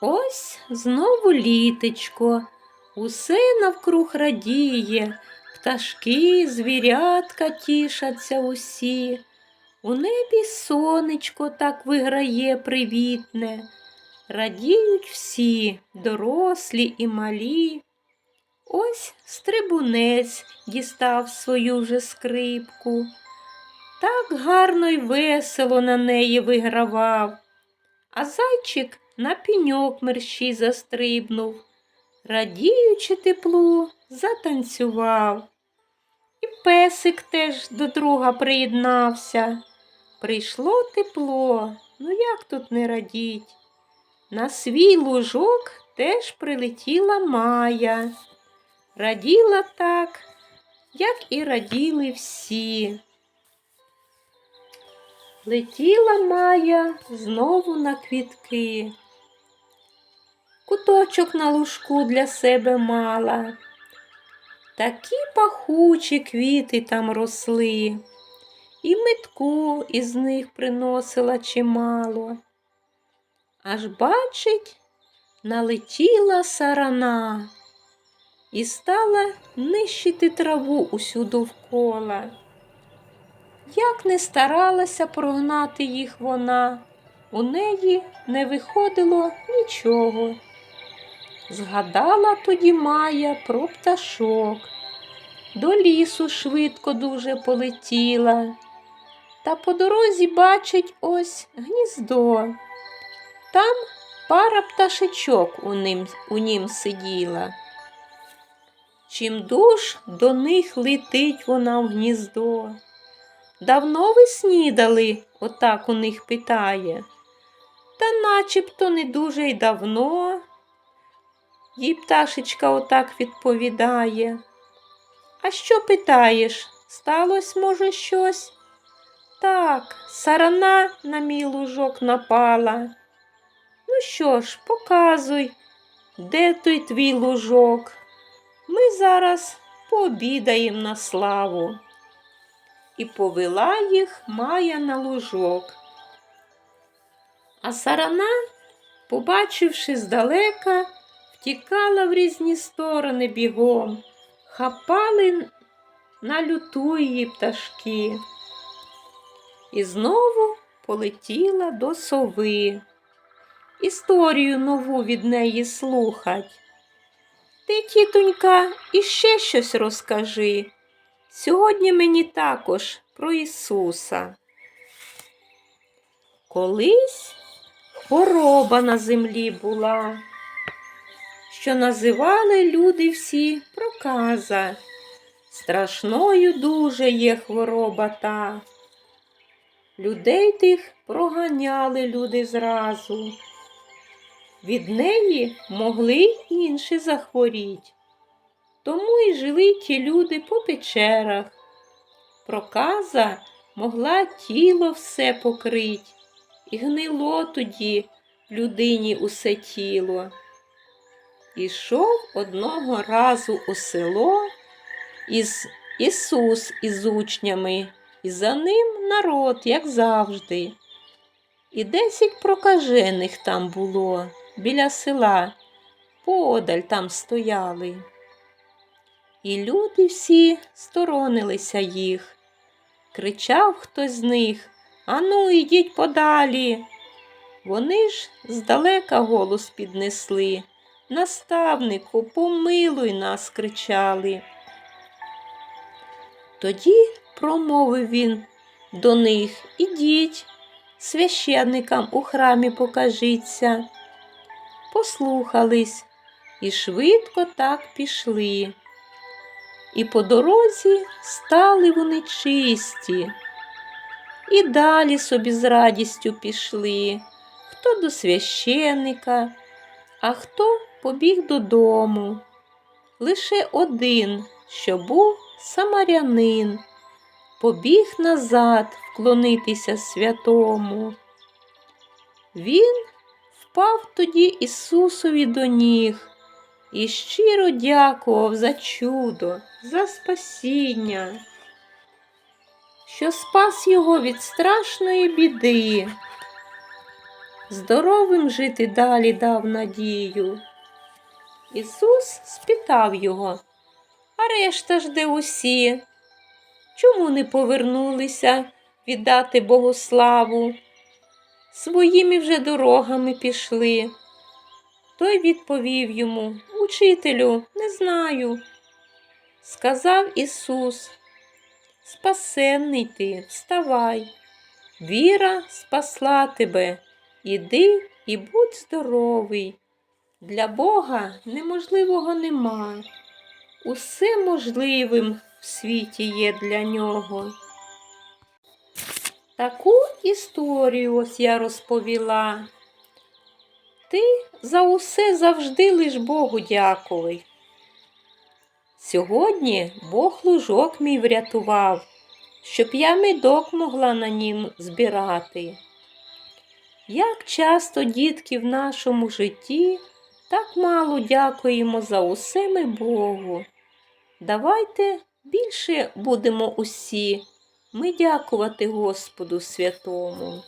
Ось знову літечко, усе навкруг радіє, пташки, звірятка тішаться усі. У небі сонечко так виграє привітне, радіють всі, дорослі і малі. Ось стрибунець дістав свою вже скрипку. Так гарно й весело на неї вигравав. А зайчик на піньок мерщій застрибнув, радіючи теплу, затанцював. І песик теж до друга приєднався. Прийшло тепло, ну як тут не радіть? На свій лужок теж прилетіла Майя. Раділа так, як і раділи всі. Летіла Майя знову на квітки. Куточок на лужку для себе мала. Такі пахучі квіти там росли, і метку із них приносила чимало. Аж бачить, налетіла сарана і стала нищити траву усю довкола. Як не старалася прогнати їх вона, у неї не виходило нічого. Згадала тоді Майя про пташок, до лісу швидко дуже полетіла, та по дорозі бачить ось гніздо. Там пара пташечок у ним, у нім сиділа. Чим дуж до них летить вона в гніздо. Давно ви снідали? отак у них питає. Та начебто не дуже й давно. Їй пташечка отак відповідає. А що питаєш? Сталось, може, щось? Так, сарана на мій лужок напала. Ну що ж, показуй, де той твій лужок? Ми зараз пообідаємо на славу. І повела їх Майя на лужок. А сарана, побачивши здалека, втікала в різні сторони бігом, хапали на люту її пташки. І знову полетіла до сови. Історію нову від неї слухать. Ти, тітонька, іще щось розкажи. Сьогодні мені також про Ісуса. Колись хвороба на землі була, що називали люди всі проказа. Страшною дуже є хвороба та. Людей тих проганяли люди зразу. Від неї могли й інші захворіть. Тому й жили ті люди по печерах. Проказа могла тіло все покрить, і гнило тоді людині усе тіло. Ішов одного разу у село із Ісус із учнями, і за ним народ, як завжди. І десять прокажених там було біля села, подаль там стояли. І люди всі сторонилися їх. Кричав хтось з них Ану, ідіть подалі. Вони ж здалека голос піднесли. Наставнику, помилуй нас, кричали. Тоді промовив він до них Ідіть, священникам у храмі покажіться. Послухались і швидко так пішли. І по дорозі стали вони чисті. І далі собі з радістю пішли, хто до священика, а хто побіг додому. Лише один, що був самарянин, побіг назад вклонитися святому. Він впав тоді Ісусові до ніг і щиро дякував за чудо, за спасіння, що спас його від страшної біди. здоровим жити далі дав надію. Ісус спитав його, а решта ж де усі? Чому не повернулися віддати Богу славу? Своїми вже дорогами пішли. Той відповів йому, Учителю, не знаю. Сказав Ісус, Спасенний ти, вставай, віра спасла тебе, іди і будь здоровий. Для Бога неможливого нема. Усе можливим в світі є для нього. Таку історію ось я розповіла. Ти за усе завжди лиш Богу дякуй. Сьогодні Бог лужок мій врятував, щоб я медок могла на нім збирати. Як часто дітки в нашому житті так мало дякуємо за усе ми Богу. Давайте більше будемо усі ми дякувати Господу Святому.